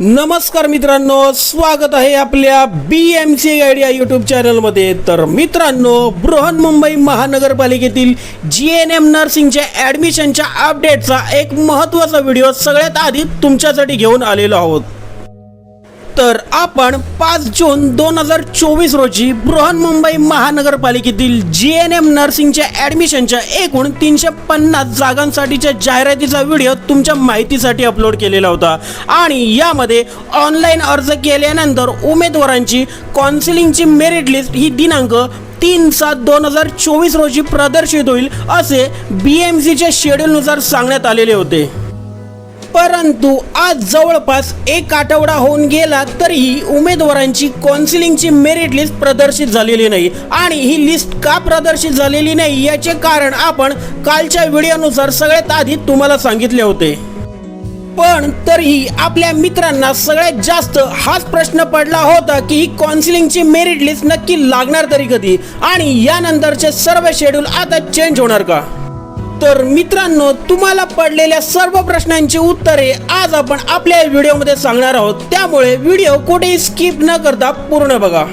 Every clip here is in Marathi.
नमस्कार मित्रांनो स्वागत आहे आपल्या बी एम सी गाईड या यूट्यूब चॅनलमध्ये तर मित्रांनो बृहन्मुंबई महानगरपालिकेतील जी एन एम नर्सिंगच्या ॲडमिशनच्या अपडेटचा एक महत्त्वाचा व्हिडिओ सगळ्यात आधी तुमच्यासाठी घेऊन आलेलो आहोत. तर आपण पाच जून दोन हजार चोवीस रोजी बृहन्मुंबई महानगरपालिकेतील जी एन एम नर्सिंगच्या ॲडमिशनच्या एकूण तीनशे पन्नास जागांसाठीच्या जाहिरातीचा व्हिडिओ तुमच्या माहितीसाठी अपलोड केलेला होता. आणि यामध्ये ऑनलाईन अर्ज केल्यानंतर उमेदवारांची काउन्सिलिंगची मेरिट लिस्ट ही दिनांक तीन सात दोन हजार चोवीस रोजी प्रदर्शित होईल असे बी एम सीच्या शेड्यूलनुसार सांगण्यात आलेले होते. परंतु आज जवळपास एक आठवडा होऊन गेला तरीही उमेदवारांची कौन्सिलिंगची मेरिट लिस्ट प्रदर्शित झालेली नाही. आणि ही लिस्ट का प्रदर्शित झालेली नाही याचे कारण आपण कालच्या व्हिडिओनुसार सगळ्यात आधी तुम्हाला सांगितले होते. पण तरीही आपल्या मित्रांना सगळ्यात जास्त हाच प्रश्न पडला होता की ही कौन्सिलिंगची मेरिट लिस्ट नक्की लागणार तरी कधी? आणि यानंतरचे सर्व शेड्यूल आता चेंज होणार का? तर मित्रांनो तुम्हाला पडलेल्या सर्व प्रश्नांची उत्तरे आज आपण आपल्या व्हिडिओमध्ये सांगणार आहोत. त्यामुळे व्हिडिओ कुठेही स्किप न करता पूर्ण बघा.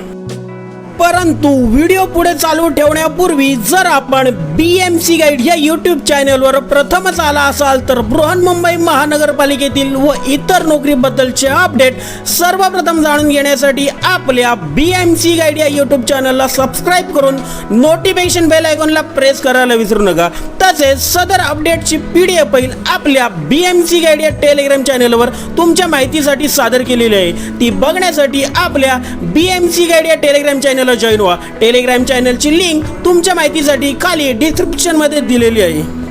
परंतु व्हिडिओ पुढे चालू ठेवण्यापूर्वी जर आपण बी एम सी गाईड या यूट्यूब चॅनलवर प्रथमच आला असाल तर बृहन्मुंबई महानगरपालिकेतील व इतर नोकरीबद्दलचे अपडेट सर्वप्रथम जाणून घेण्यासाठी आपल्या बी एम सी गाईड या यूट्यूब चॅनलला सबस्क्राईब करून नोटिफिकेशन बेल आयकॉनला प्रेस करायला विसरू नका. तसेच सदर अपडेटची पी डी एफ फाईल आपल्या बी एम सी गाईड या टेलिग्राम चॅनलवर तुमच्या माहितीसाठी सादर केलेली आहे. ती बघण्यासाठी आपल्या बी एम सी गाईड या टेलिग्राम चॅनलला जॉईन व्हा. टेलिग्राम चॅनलची लिंक तुमच्या माहितीसाठी खाली डिस्क्रिप्शनमध्ये दिलेली आहे.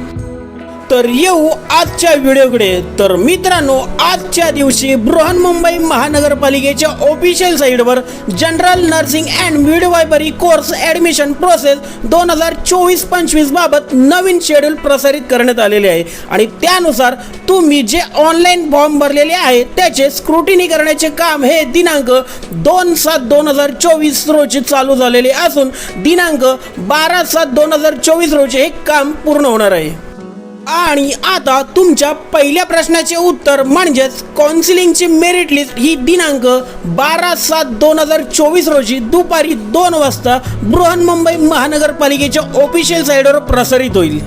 तर येऊ आजच्या व्हिडिओकडे. तर मित्रांनो आजच्या दिवशी बृहन्मुंबई महानगरपालिकेच्या ऑफिशियल साईटवर general nursing and midwifery course admission process दोन हजार चोवीस पंचवीस बाबत नवीन शेड्यूल प्रसारित करण्यात आलेले आहे. आणि त्यानुसार तुम्ही जे ऑनलाईन फॉर्म भरलेले आहे त्याचे स्क्रुटिनी करण्याचे काम हे दिनांक दोन सात दोन हजार चोवीस रोजी चालू झालेले असून दिनांक बारा सात दोन हजार चोवीस रोजी हे काम पूर्ण होणार आहे. आणि आता तुमच्या पहिल्या प्रश्नाचे उत्तर म्हणजेच काउन्सिलिंगची मेरिट लिस्ट ही दिनांक बारा सात दोन हजार चोवीस रोजी दुपारी दोन वाजता बृहन्मुंबई महानगरपालिकेच्या ऑफिशियल साईडवर प्रसारित होईल.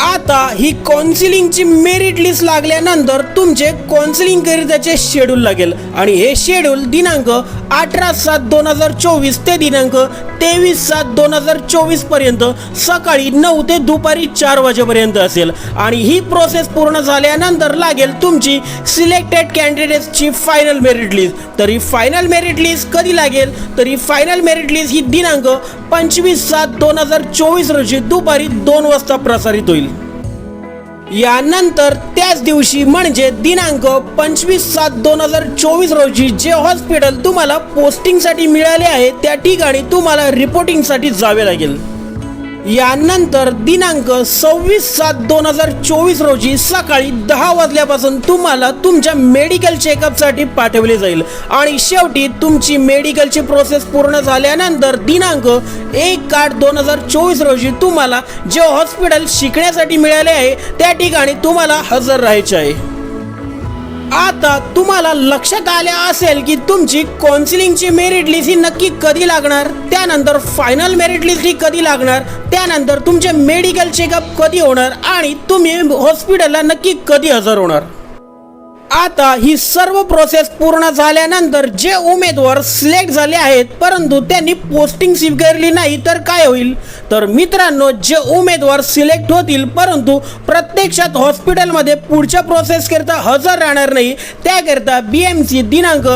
आता ही काउन्सिलिंगची मेरिट लिस्ट लागल्यानंतर तुमचे काउन्सिलिंग करिताचे शेड्यूल लागेल. आणि हे शेड्यूल दिनांक अठरा सात दोन हजार चोवीस ते दिनांक तेवीस सात दोन हजार चोवीसपर्यंत सकाळी नऊ ते दुपारी चार वाजेपर्यंत असेल. आणि ही प्रोसेस पूर्ण झाल्यानंतर लागेल तुमची सिलेक्टेड कॅन्डिडेट्सची फायनल मेरिट लिस्ट तरी फायनल मेरिट लिस्ट कधी लागेल? तरी फायनल मेरिट लिस्ट ही दिनांक पंचवीस सात दोन हजार चोवीस रोजी दुपारी दोन वाजता प्रसारित होईल. यानंतर त्याच दिवशी म्हणजे दिनांक पंचवीस सात दोन हजार चोवीस रोजी जे हॉस्पिटल तुम्हाला पोस्टिंगसाठी मिळाले आहे त्या ठिकाणी तुम्हाला रिपोर्टिंगसाठी जावे लागेल. यानंतर दिनांक सव्वीस सात दोन हजार चोवीस रोजी सकाळी दहा वाजल्यापासून तुम्हाला तुमच्या मेडिकल चेकअपसाठी पाठवले जाईल. आणि शेवटी तुमची मेडिकलची प्रोसेस पूर्ण झाल्यानंतर दिनांक एक आठ दोन हजार चोवीस रोजी तुम्हाला जे हॉस्पिटल शिकण्यासाठी मिळाले आहे त्या ठिकाणी तुम्हाला हजर राहायचे आहे. आता तुम्हाला लक्षात आले असेल की तुमची काउन्सिलिंगची मेरिट लिस्ट ही नक्की कधी लागणार? त्यानंतर फायनल मेरिट लिस्ट ही कधी लागणार? त्यानंतर तुमचे मेडिकल चेकअप कधी होणार? आणि तुम्ही हॉस्पिटलला नक्की कधी हजर होणार? आता ही सर्व प्रोसेस पूर्ण झाल्यानंतर जे उमेदवार सिलेक्ट झाले आहेत परंतु त्यांनी पोस्टिंग स्वीकारली नाही तर काय होईल? तर मित्रांनो जे उमेदवार सिलेक्ट होतील परंतु प्रत्यक्षात हॉस्पिटलमध्ये पुढच्या प्रोसेसकरिता हजर राहणार नाही. त्याकरिता बी एम सी दिनांक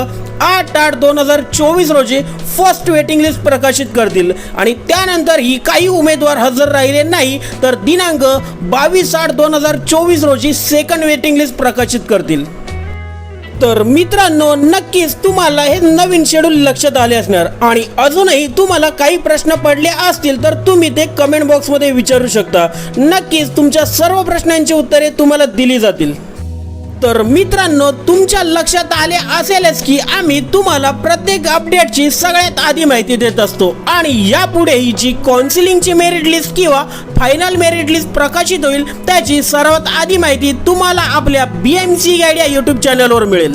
आठ आठ दोन हजार चोवीस रोजी फर्स्ट वेटिंग लिस्ट प्रकाशित करतील. आणि त्यानंतर ही काही उमेदवार हजर राहिले नाही तर दिनांक बावीस आठ दोन हजार चोवीस रोजी सेकंड वेटिंग लिस्ट प्रकाशित करतील. तर मित्रांनो नक्कीच तुम्हाला हे नवीन शेड्यूल लक्षात आले असणार. आणि अजूनही तुम्हाला काही प्रश्न पडले असतील तर तुम्ही ते कमेंट बॉक्समध्ये विचारू शकता. नक्कीच तुमच्या सर्व प्रश्नांची उत्तरे तुम्हाला दिली जातील. तर मित्रांनो तुमच्या लक्षात आले असेलच की आम्ही तुम्हाला प्रत्येक अपडेटची सगळ्यात आधी माहिती देत असतो. आणि यापुढेही जी काउन्सिलिंगची मेरिट लिस्ट किंवा फायनल मेरिट लिस्ट प्रकाशित होईल त्याची सर्वात आधी माहिती तुम्हाला आपल्या बी एम सी गाईड या यूट्यूब चॅनलवर मिळेल.